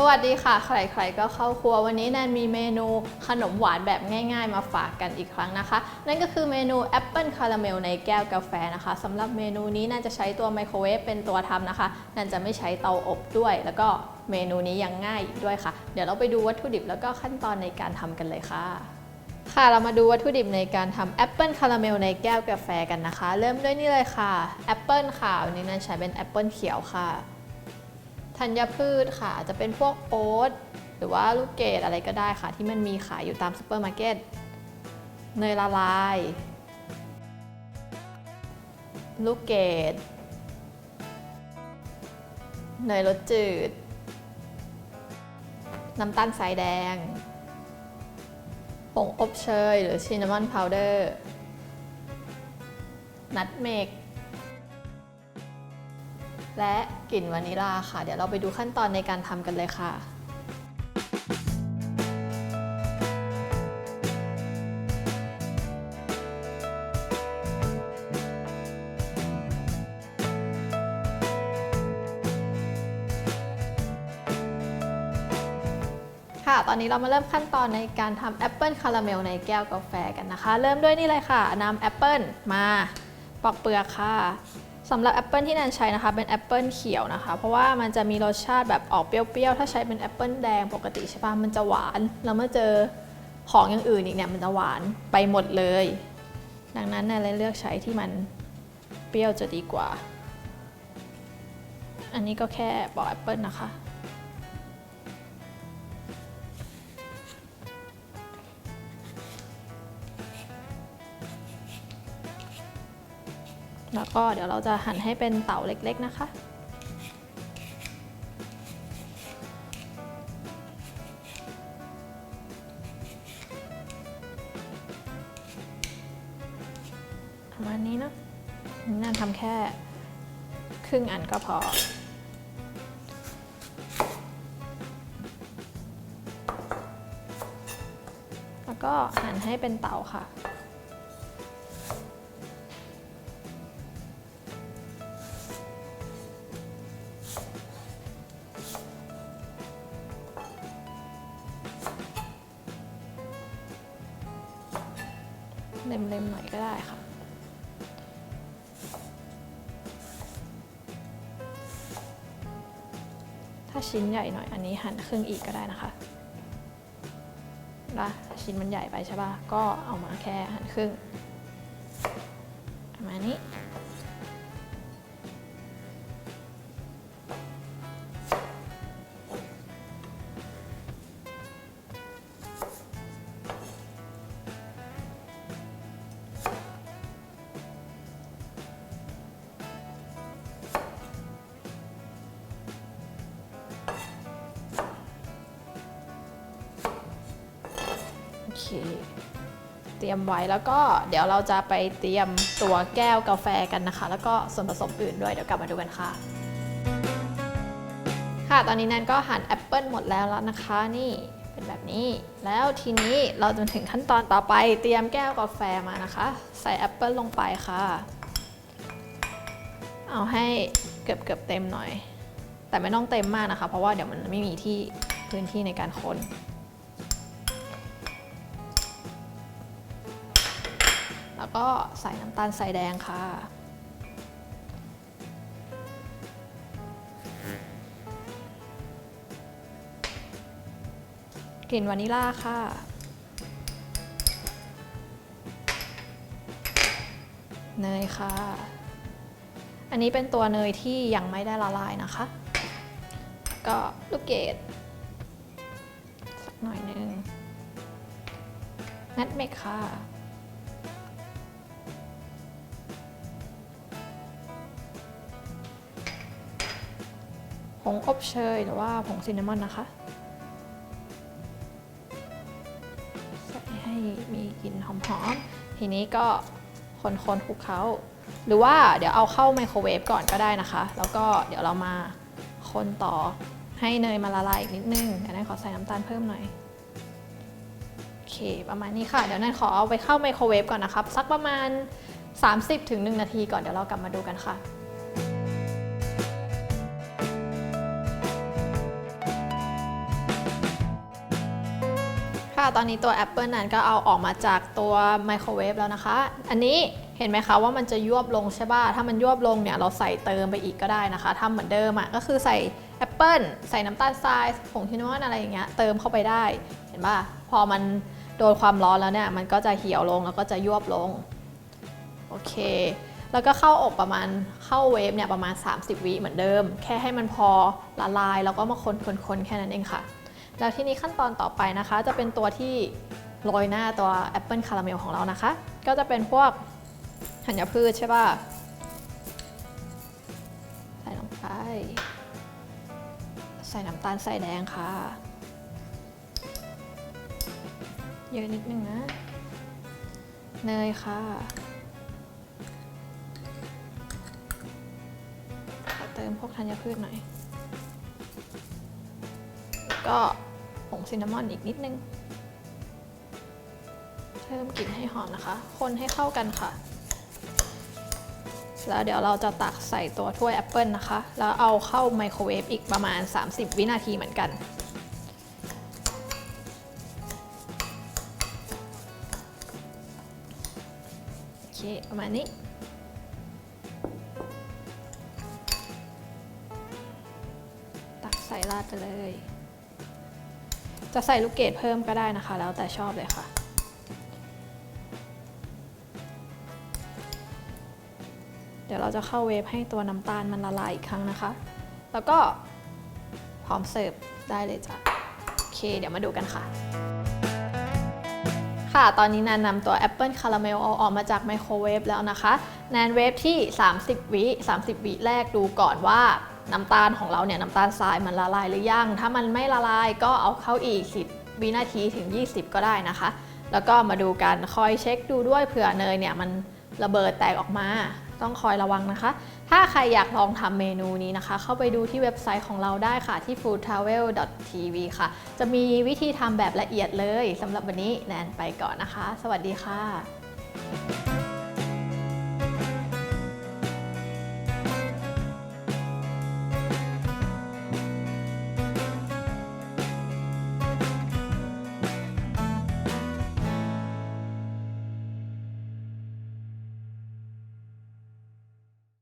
สวัสดีค่ะ ใครๆก็เข้าครัววันนี้แนนมีเมนูขนมหวานแบบง่าย ๆ มาฝากกันอีกครั้งนะคะ นั่นก็คือเมนูแอปเปิลคาราเมลในแก้วกาแฟนะคะสำหรับเมนูนี้น่าจะใช้ตัวไมโครเวฟเป็นตัวทำนะคะนันจะไม่ใช้เตาอบด้วย แล้วก็เมนูนี้ยังง่ายอีกด้วยค่ะ เดี๋ยวเราไปดูวัตถุดิบแล้วก็ขั้นตอนในการทำกันเลยค่ะค่ะเรามาดูวัตถุดิบในการทำแอปเปิลคาราเมลในแก้วกาแฟกันนะคะ เริ่มด้วยนี่เลยค่ะแอปเปิลค่ะวันนี้นันใช้เป็นแอปเปิลเขียวค่ะ ธัญพืชค่ะจะเป็นพวกโอ๊ตหรือว่าลูกเกดอะไรก็ได้ค่ะ ที่มันมีขายอยู่ตามซูเปอร์มาร์เก็ตเนยละลาย ลูกเกดเนยรสจืด น้ำตาลสายแดงผงอบเชยหรือชินนามอนพาวเดอร์นัทเมกและ กลิ่นวานิลาค่ะ เดี๋ยวเราไปดูขั้นตอนในการทำกันเลยค่ะค่ะตอนนี้เรามาเริ่มขั้นตอนในการทำแอปเปิลคาราเมลในแก้วกาแฟกันนะคะ เริ่มด้วยนี่เลยค่ะนำแอปเปิลมาปอกเปลือกค่ะ สำหรับแอปเปิลที่นันใช้นะคะเป็นแอปเปิลเขียวนะคะ เพราะว่ามันจะมีรสชาติแบบออกเปรี้ยวๆ ถ้าใช้เป็นแอปเปิลแดงปกติใช่ปะมันจะหวาน แล้วเมื่อเจอของอย่างอื่นอีกเนี่ยมันจะหวานไปหมดเลย ดังนั้นนันเลยเลือกใช้ที่มันเปรี้ยวจะดีกว่า อันนี้ก็แค่ปอกแอปเปิลนะคะ แล้วก็เดี๋ยวเราจะหั่นให้เป็นเต่าเล็กๆนะคะ ประมาณนี้นะนั่นทำแค่ครึ่งอันก็พอแล้วก็หั่นให้เป็นเต่าค่ะ เล็มๆหน่อยก็ได้ค่ะ ถ้าชิ้นใหญ่หน่อยอันนี้หั่นครึ่งอีกก็ได้นะคะละชิ้นมันใหญ่ไปใช่ป่ะ ก็เอามาแค่หั่นครึ่งประมาณนี้ เค เตรียมไว้แล้วก็เดี๋ยวเราจะไปเตรียมตัวแก้วกาแฟกันนะคะ แล้วก็ส่วนผสมอื่นด้วยเดี๋ยวกลับมาดูกันค่ะ ค่ะตอนนี้แนนก็หั่นแอปเปิลหมดแล้วแล้วนะคะนี่เป็นแบบนี้ แล้วทีนี้เราจะถึงขั้นตอนต่อไปเตรียมแก้วกาแฟมานะคะ ใส่แอปเปิลลงไปค่ะ เอาให้เกือบเกือบเต็มหน่อย แต่ไม่ต้องเต็มมากนะคะ เพราะว่าเดี๋ยวมันไม่มีที่พื้นที่ในการคน แล้วก็ใส่น้ำตาลใส่แดงค่ะ กลิ่นวานิลาค่ะ เนยค่ะ อันนี้เป็นตัวเนยที่ยังไม่ได้ละลายนะคะ ก็ลูกเกดสักหน่อยหนึงนัดเมกค่ะ งอบเชยหรือว่าผงซินนามอนนะคะ ใส่ให้มีกลิ่นหอมๆ ทีนี้ก็คนๆคลุกเคล้า หรือว่าเดี๋ยวเอาเข้าไมโครเวฟก่อนก็ได้นะคะ แล้วก็เดี๋ยวเรามาคนต่อให้เนยมาละลายอีกนิดนึงเดี๋ยวนั้นขอใส่น้ำตาลเพิ่มหน่อยโอเคประมาณนี้ค่ะ เดี๋ยวนั้นขอเอาไปเข้าไมโครเวฟก่อนนะครับ สักประมาณ 30-1 นาทีก่อนเดี๋ยวเรากลับมาดูกันค่ะ ค่ะ ตอนนี้ตัว Apple นั้นก็เอาออกมาจากตัวไมโครเวฟแล้วนะคะ อันนี้เห็นไหมคะว่ามันจะยวบลงใช่ป่ะ ถ้ามันยวบลงเนี่ยเราใส่เติมไปอีกก็ได้นะคะทำเหมือนเดิมอะ่ะก็คือใส่แอปเปิลใส่น้ำตาลทรายผงทินนอนอะไรอย่างเงี้ยเติมเข้าไปได้ เห็นป่ะ พอมันโดนความร้อนแล้วเนี่ยมันก็จะเหี่ยวลงแล้วก็จะยวบลง โอเค แล้วก็เข้าอบประมาณเข้าเวฟเนี่ยประมาณ 30 วิเหมือนเดิม แค่ให้มันพอละลายแล้วก็มาคนๆๆแค่นั้นเองค่ะ แล้วที่นี้ขั้นตอนต่อไปนะคะ จะเป็นตัวที่โรยหน้าตัวแอปเปิลคาราเมลของเรานะคะ ก็จะเป็นพวกธัญพืชใช่ป่ะ ใส่ลงไป ใส่น้ำตาลใส่แดงค่ะ เยอะนิดนึงนะ เนยค่ะขอเติมพวกธัญพืชหน่อย ก็ ผงซินนามอนอีกนิดนึง เพิ่มกลิ่นให้หอมนะคะ คนให้เข้ากันค่ะ แล้วเดี๋ยวเราจะตักใส่ตัวถ้วยแอปเปิลนะคะ แล้วเอาเข้าไมโครเวฟอีกประมาณ 30 วินาทีเหมือนกันโอเคประมาณนี้ตักใส่ราดไปเลย จะใส่ลูกเกดเพิ่มก็ได้นะคะ แล้วแต่ชอบเลยค่ะ เดี๋ยวเราจะเข้าเวฟให้ตัวน้ำตาลมันละลายอีกครั้งนะคะ แล้วก็พร้อมเสิร์ฟได้เลยจ้ะโอเค เดี๋ยวมาดูกันค่ะ ค่ะ ตอนนี้แนนนำตัว Apple Caramel เอาออกมาจากไมโครเวฟแล้วนะคะ แนนเวฟที่ 30 วิ 30 วิแรกดูก่อนว่า น้ำตาลของเราเนี่ยน้ำตาลทรายมันละลายหรือยัง ถ้ามันไม่ละลายก็เอาเข้าอีก 10 วินาทีถึง 20 ก็ได้นะคะ แล้วก็มาดูกันคอยเช็คดูด้วยเผื่อเนยเนี่ยมันระเบิดแตกออกมา ต้องคอยระวังนะคะ ถ้าใครอยากลองทำเมนูนี้นะคะ เข้าไปดูที่เว็บไซต์ของเราได้ค่ะที่ foodtravel.tv ค่ะ จะมีวิธีทำแบบละเอียดเลยสำหรับวันนี้แนนไปก่อนนะคะ สวัสดีค่ะ